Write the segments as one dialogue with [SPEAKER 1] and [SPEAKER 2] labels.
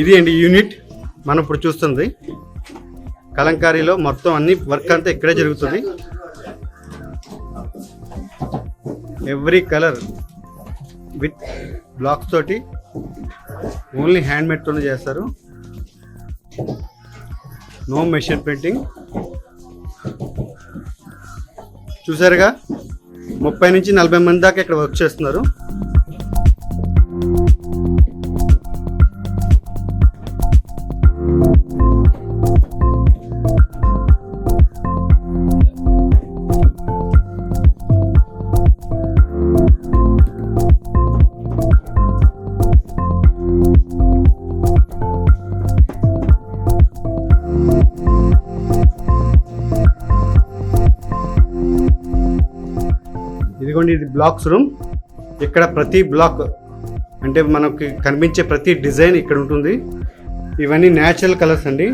[SPEAKER 1] ఇది అండి యూనిట్. మనం ఇప్పుడు చూస్తుంది. కలంకారీలో మొత్తం అన్ని వర్క్ అంతా ఇక్కడే జరుగుతుంది. ఎవ్రీ కలర్ విత్ బ్లాక్స్ తోటి ఓన్లీ హ్యాండ్ మేడ్తోనే చేస్తారు. నో మెషిన్ ప్రింటింగ్ చూసారుగా? ముప్పై నుంచి నలభై మంది దాకా ఇక్కడ వర్క్ చేస్తున్నారు. ఇది బ్లాక్స్ రూమ్. ఇక్కడ ప్రతి బ్లాక్ అంటే మనకి కనిపించే ప్రతి డిజైన్ ఇక్కడ ఉంటుంది. ఇవన్నీ న్యాచురల్ కలర్స్ అండి.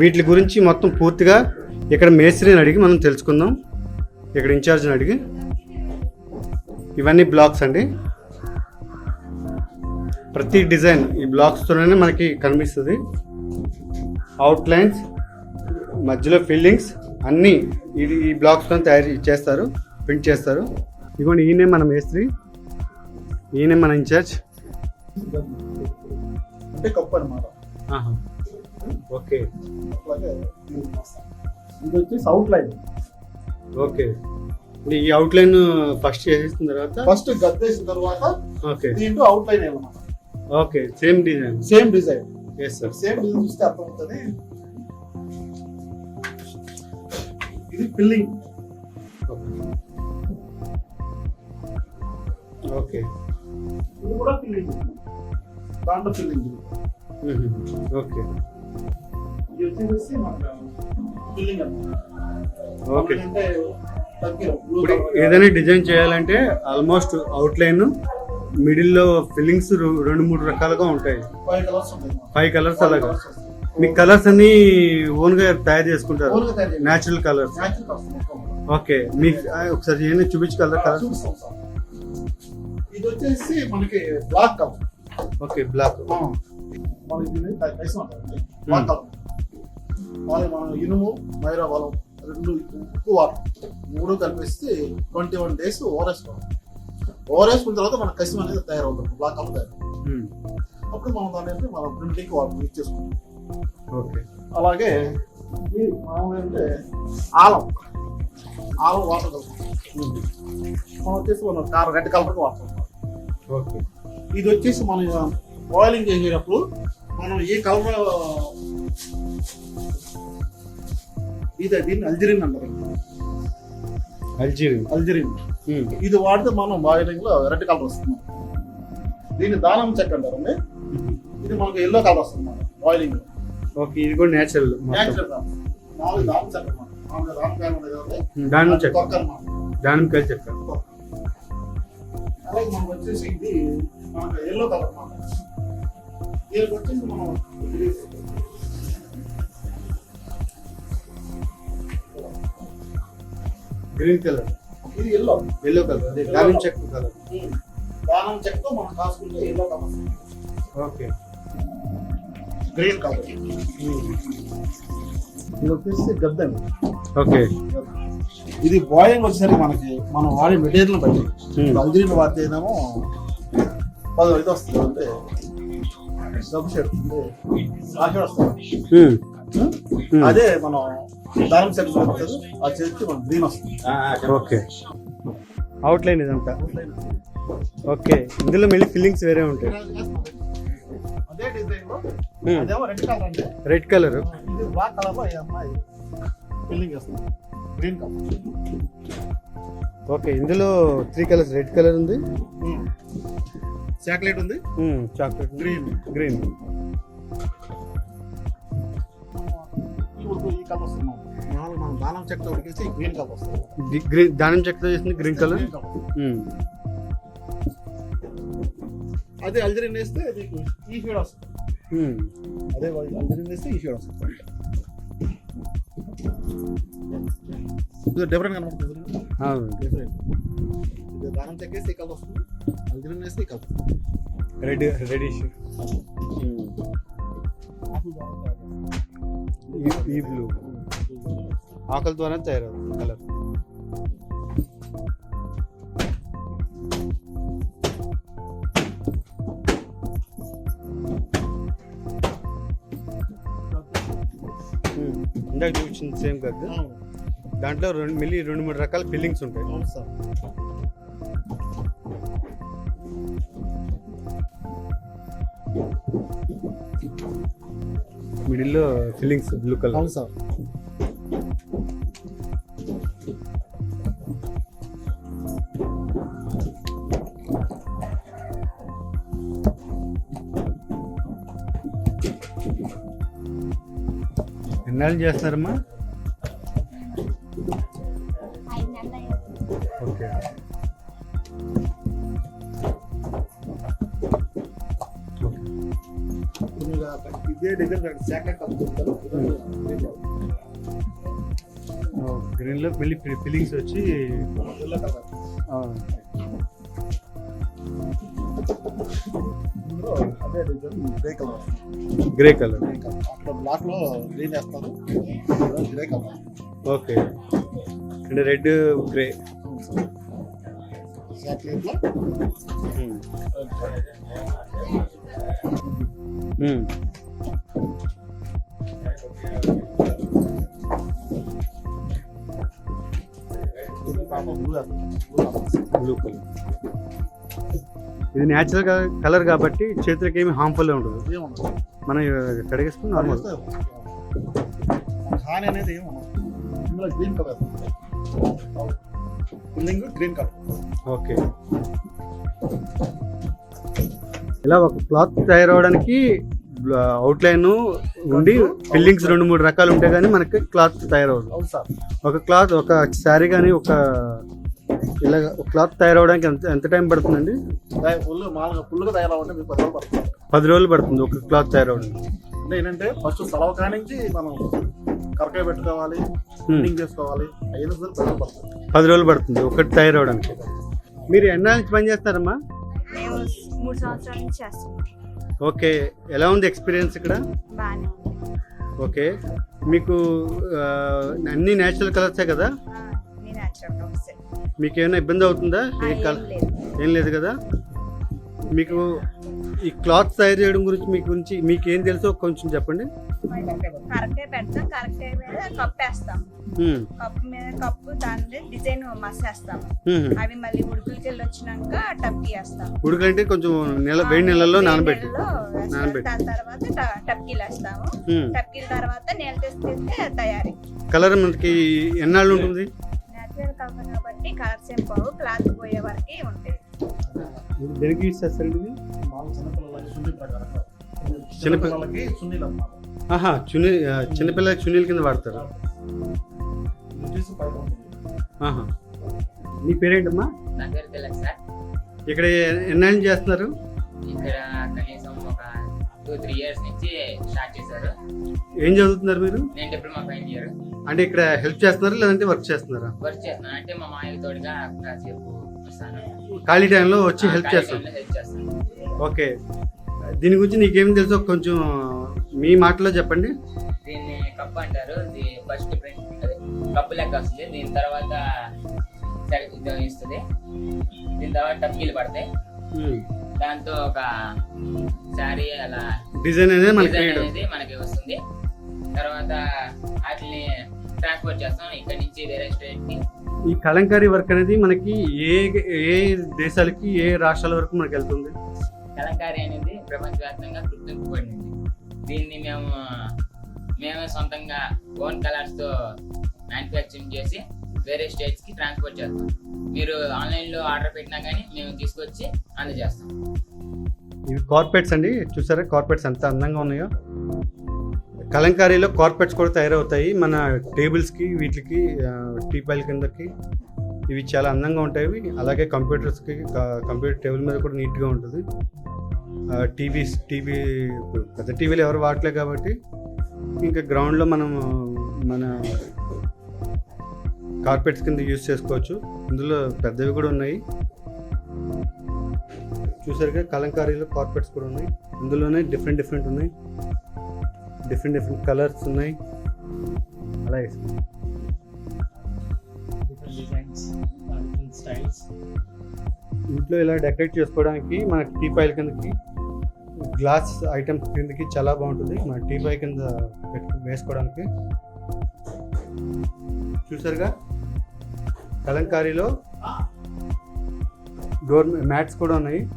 [SPEAKER 1] వీటి గురించి మొత్తం పూర్తిగా ఇక్కడ మేస్త్రిని అడిగి మనం తెలుసుకుందాం. ఇక్కడ ఇన్ఛార్జ్ని అడిగి. ఇవన్నీ బ్లాక్స్ అండి. ప్రతి డిజైన్ ఈ బ్లాక్స్తోనే మనకి కనిపిస్తుంది. అవుట్లైన్స్ మధ్యలో ఫీల్డింగ్స్ అన్నీ ఇది ఈ బ్లాక్స్తో తయారు చేస్తారు ప్రింట్ చేస్తారు. ఇదిగోండి ఈయనే మన మేస్త్రి. ఈయనే మన ఇన్ఛార్జ్.
[SPEAKER 2] అంటే కప్పు అనమాట
[SPEAKER 1] ఓకే.
[SPEAKER 2] ఇది వచ్చేసి అవుట్ లైన్
[SPEAKER 1] ఓకే ఈ అవుట్లైన్ ఫస్ట్ చేసిన తర్వాత?
[SPEAKER 2] ఫస్ట్ గద్దేసిన తర్వాత
[SPEAKER 1] ఓకే.
[SPEAKER 2] దీంట్లో అవుట్ లైన్ వేయాలన్నమాట
[SPEAKER 1] okay same design
[SPEAKER 2] same design
[SPEAKER 1] yes sir
[SPEAKER 2] same design చూస్తే అర్థమవుతుంది. ఇది ఫిల్లింగ్
[SPEAKER 1] ఓకే.
[SPEAKER 2] ఇది కూడా ఫిల్లింగ్ దాంట్లో ఫిల్లింగ్
[SPEAKER 1] ఓకే.
[SPEAKER 2] ఇది వచ్చేసి మనకు ఫిల్లింగ్ అన్నమాట.
[SPEAKER 1] ఓకే.
[SPEAKER 2] అంటే
[SPEAKER 1] ఏదైనా డిజైన్ చేయాలంటే ఆల్మోస్ట్ అవుట్లైన్ మిడిల్లో ఫిల్లింగ్స్ రెండు మూడు రకాలుగా ఉంటాయి. ఫైవ్ కలర్స్ అలాగా. మీ కలర్స్ అన్ని ఓన్గా తయారు చేసుకుంటారు. Natural colours. ఓకే. మీకు ఒకసారి ఏమైనా చూపించు
[SPEAKER 2] ఇది వచ్చేసి మనకి బ్లాక్ కలర్
[SPEAKER 1] ఓకే బ్లాక్
[SPEAKER 2] మనకి బ్లాక్ కలర్ మరి మనం ఇనుము మైరా బలం రెండు ఉప్పు వాటర్ మూడు కలిపేసి ట్వంటీ వన్ డేస్ ఓరేసుకోవాలి ఓరేసుకున్న తర్వాత మన కసిం అనేది తయారవుతుంది బ్లాక్ కలర్ తయారు. అప్పుడు మనం దాన్ని ఏంటి మనం ప్రింటింగ్ వాళ్ళు యూజ్ చేసుకుంటాం.
[SPEAKER 1] ఓకే.
[SPEAKER 2] అలాగే మామూలు అంటే ఆలం. ఆలం వాటర్ కలుపుతాం మనం వచ్చేసి మనం కార్ రెడ్ కలర్కి వాడుతాం
[SPEAKER 1] ఓకే.
[SPEAKER 2] ఇది వచ్చేసి మనం బాయిలింగ్ చేసేటప్పుడు మనం ఈ కలర్ ఇది దీన్ని అల్జరిన్ అంటారు.
[SPEAKER 1] Algerian
[SPEAKER 2] alizarin. ఇది వాడితే మనం బాయిలింగ్లో రెడ్ కలర్ వస్తుంది. దీన్ని దానం చెక్క అంటారండి ఇది మనకు ఎల్లో కలర్ వస్తుంది మన బాయిలింగ్లో.
[SPEAKER 1] ఓకే ఇది కూడా నేచురల్
[SPEAKER 2] మామూలు దానం చెక్క.
[SPEAKER 1] దాని చెక్క.
[SPEAKER 2] అన్నమాట.
[SPEAKER 1] దానికాయ చెక్క.
[SPEAKER 2] అలాగే మనకు వచ్చేసి ఇది మనకు ఎల్లో కలర్ అన్నమాట దీనికి వచ్చేసి మనం ఇది
[SPEAKER 1] గ్రీన్ కలర్.
[SPEAKER 2] ఇది ఎల్లో.
[SPEAKER 1] Yellow colour. అదే దాని చెక్క కలర్.
[SPEAKER 2] దానం చెక్కతో మనం కాసుకుంటే yellow colour.
[SPEAKER 1] Okay.
[SPEAKER 2] Green colour. ఇది వచ్చేసి గద్దె.
[SPEAKER 1] ఓకే.
[SPEAKER 2] ఇది బాయిలింగ్ వచ్చేసరికి మనకి మనం వాడే మెటీరియల్ బట్టి. అల్జీని వాడితే ఏమో పది ఇది వస్తుంది అంటే డబ్బు షర్ట్ వస్తుంది. అదే మనం దానం చెక్క చూపిస్తుంది ఆ చేతికి మనం గ్రీన్ వస్తుంది.
[SPEAKER 1] ఓకే. అవుట్లైన్ ఇదంతా ఓకే. ఇందులో మళ్ళీ ఫిల్లింగ్స్ వేరే ఉంటాయి.
[SPEAKER 2] Red colour green colour
[SPEAKER 1] okay ఇందులో త్రీ కలర్స్ రెడ్ కలర్ ఉంది.
[SPEAKER 2] చాక్లెట్ ఉంది?
[SPEAKER 1] చాక్లెట్
[SPEAKER 2] గ్రీన్
[SPEAKER 1] గ్రీన్
[SPEAKER 2] ఇప్పుడు ఈ కలర్ వస్తుంది మామూలు మనం దానం చెక్క ఉడికేసి గ్రీన్ కలర్ వస్తుంది.
[SPEAKER 1] గ్రీన్ దానం చెక్కతో చేసింది గ్రీన్ కలర్
[SPEAKER 2] colour. అదే అల్జరిన్ వేస్తే మీకు ఈ షేడ్ వస్తుంది. అదే అల్జరిన్ వేస్తే ఈ షేడ్ వస్తుంది. డిఫరెంట్ కనబడుతుంది డిఫరెంట్ ఇది దానం ఈ కలర్ వస్తుంది అల్జరిన్ వేస్తే ఈ కలర్
[SPEAKER 1] రెడ్ రెడిష్ ఈ- ఈ బ్లూ ఆకలి ద్వారా తయారవుతుంది కలర్ ఇందాక చూపించింది సేమ్ కాదు. దాంట్లో రెండు మిల్లీ రెండు మూడు రకాల ఫిల్లింగ్స్ ఉంటాయి. మిడిల్లో ఫిల్లింగ్స్ బ్లూ కలర్.
[SPEAKER 2] అవును సార్.
[SPEAKER 1] ఎన్నాళ్ళు చేస్తున్నారమ్మా?
[SPEAKER 2] ఇదే కలుపుకుంటారు
[SPEAKER 1] గ్రీన్లో మళ్ళీ ఫిల్లింగ్స్ వచ్చి
[SPEAKER 2] గ్రే కలర్
[SPEAKER 1] గ్రే కలర్
[SPEAKER 2] అక్కడ బ్లాక్లో గ్రీన్ వేస్తారు. Grey colour
[SPEAKER 1] okay. అంటే రెడ్ గ్రే
[SPEAKER 2] అవును
[SPEAKER 1] ఇది న్యాచురల్ కలర్ కాబట్టి చేతులకి ఏమి హార్మ్ఫుల్ ఉండదు. మనం కడిగేసుకుని నార్మల్
[SPEAKER 2] హాని అనేది ఏముండదు ఇందులో green colour building green colour
[SPEAKER 1] okay ఇలా ఒక క్లాత్ తయారవడానికి అవుట్లైన్ ఉండి ఫిల్లింగ్స్ రెండు మూడు రకాలు ఉంటాయి కానీ మనకి క్లాత్
[SPEAKER 2] సార్.
[SPEAKER 1] ఒక క్లాత్ ఒక శారీ కానీ ఒక ఇలా ఒక క్లాత్ తయారవడానికి ఎంత ఎంత టైం పడుతుందండి?
[SPEAKER 2] ఫుల్ మామూలుగా ఫుల్గా తయారవ్వాలంటే మీకు పది రోజులు పడుతుంది.
[SPEAKER 1] పది రోజులు పడుతుంది ఒక క్లాత్ తయారవడానికి
[SPEAKER 2] అంటే ఏంటంటే ఫస్ట్ సెలవు కానించి మనం కరకాయ పెట్టుకోవాలి ఫిల్లింగ్ చేసుకోవాలి పది రోజులు పడుతుంది.
[SPEAKER 1] పది రోజులు పడుతుంది ఒకటి తయారవడానికి మీరు ఎన్నాళ్ళ నుంచి పని చేస్తారమ్మా
[SPEAKER 3] మేము మూడు సంవత్సరాల నుంచి చేస్తున్నాం.
[SPEAKER 1] ఓకే ఎలా ఉంది ఎక్స్పీరియన్స్ ఇక్కడ? ఓకే మీకు అన్ని న్యాచురల్ కలర్సే కదా? మీకు ఏమైనా ఇబ్బంది అవుతుందా? ఏ కలర్? ఏం లేదు కదా? మీకు ఈ క్లాత్ తయారు చేయడం గురించి మీ గురించి మీకు ఏం తెలుసో కొంచెం చెప్పండి.
[SPEAKER 3] కరెక్టే పెడతాం కరెక్టే మీద కప్పు వేస్తాం. కప్పు మీద కప్పు దాని డిజైన్ మసేస్తాం. అవి మళ్ళీ ఉడుకులకి వెళ్ళి వచ్చినాక టప్కి వేస్తాం.
[SPEAKER 1] ఉడకంటే కొంచెం నెల వేడి నెలల్లో నానబెట్టి.
[SPEAKER 3] దాని తర్వాత టప్కీలు వేస్తాము. టప్కీల తర్వాత నీళ్ళ తెస్తే తయారీ.
[SPEAKER 1] కలర్ మనకి ఎన్నాళ్ళు ఉంటుంది?
[SPEAKER 3] న్యాచురల్ కలర్ కాబట్టి కలర్స్ ఏం పోవు క్లాత్ పోయే వరకే ఉంటాయి.
[SPEAKER 1] దేనికి యూస్ చేస్తారండి
[SPEAKER 2] చిన్నపిల్లలకి సున్నీలు అన్నమాట
[SPEAKER 1] ఆహా చున్నీ చిన్నపిల్లలకి చున్నీల కింద వాడతారు. ఆహా. మీ పేరేంటమ్మా? ఇక్కడ ఎన్నాళ్ళ చేస్తున్నారు?
[SPEAKER 4] ఇక్కడ కనీసం ఒక టూ త్రీ ఇయర్స్ నుంచి స్టార్ట్ చేశారు.
[SPEAKER 1] ఏం చదువుతున్నారు మీరు?
[SPEAKER 4] నేను డిప్లొమా ఫైనల్ ఇయర్.
[SPEAKER 1] అంటే ఇక్కడ హెల్ప్ చేస్తున్నారా లేదంటే వర్క్ చేస్తున్నారా?
[SPEAKER 4] వర్క్ చేస్తున్నాను. అంటే మా మాయకి తోడుగా కాసేపు వస్తాను.
[SPEAKER 1] ఖాళీ టైంలో వచ్చి హెల్ప్ చేస్తాను.
[SPEAKER 4] హెల్ప్ చేస్తాను.
[SPEAKER 1] ఓకే. దీని గురించి నీకేం తెలుసో కొంచెం మీ మాటలో చెప్పండి.
[SPEAKER 4] దీన్ని కప్ అంటారు. ఇది ఫస్ట్ ప్రింట్ కప్పు లెక్క వస్తుంది. దీని తర్వాత ఇస్తుంది. దీని తర్వాత టప్కీలు పడతాయి. దాంతో ఒక శారీ అలా
[SPEAKER 1] డిజైన్ అనేది మనకి
[SPEAKER 4] మనకి వస్తుంది. తర్వాత వాటిని ట్రాన్స్పోర్ట్ చేస్తాం. ఇక్కడ నుంచి వేరే స్టేట్కి.
[SPEAKER 1] ఈ కలంకారీ వర్క్ అనేది మనకి ఏ ఏ దేశాలకి ఏ రాష్ట్రాల వరకు మనకి వెళ్తుంది?
[SPEAKER 4] కలంకారీ అనేది ప్రపంచవ్యాప్తంగా గుర్తింపబడింది దీన్ని మేము మేమే సొంతంగా ఓన్ కలర్స్తో మ్యానుఫ్యాక్చరింగ్ చేసి వేరే స్టేట్స్కి ట్రాన్స్పోర్ట్ చేస్తాం. మీరు ఆన్లైన్లో ఆర్డర్ పెట్టినా కానీ మేము తీసుకొచ్చి అందజేస్తాం.
[SPEAKER 1] ఇవి కార్పెట్స్ అండి. చూసారా? కార్పెట్స్ ఎంత అందంగా ఉన్నాయో. కలంకారీలో కార్పెట్స్ కూడా తయారవుతాయి. మన టేబుల్స్కి వీటికి టీపాయిల కిందకి ఇవి చాలా అందంగా ఉంటాయి. అలాగే కంప్యూటర్స్కి కంప్యూటర్ టేబుల్ మీద కూడా నీట్గా ఉంటుంది. టీవీస్ టీవీ పెద్ద టీవీలు ఎవరు వాడలే కాబట్టి ఇంకా గ్రౌండ్లో మనం మన కార్పెట్స్ కింద యూస్ చేసుకోవచ్చు. ఇందులో పెద్దవి కూడా ఉన్నాయి. చూసారుగా కలంకారీలో కార్పెట్స్ కూడా ఉన్నాయి. ఇందులోనే డిఫరెంట్ డిఫరెంట్ ఉన్నాయి. డిఫరెంట్ డిఫరెంట్ కలర్స్ ఉన్నాయి. అలా ఇంట్లో ఇలా డెకరేట్ చేసుకోవడానికి మన టీ పైల కిందకి గ్లాస్ ఐటమ్స్ కిందకి చాలా బాగుంటుంది. మన టీ బై కింద వేసుకోవడానికి. చూసారుగా? కలంకారీలో డోర్ మ్యాట్స్ కూడా ఉన్నాయి.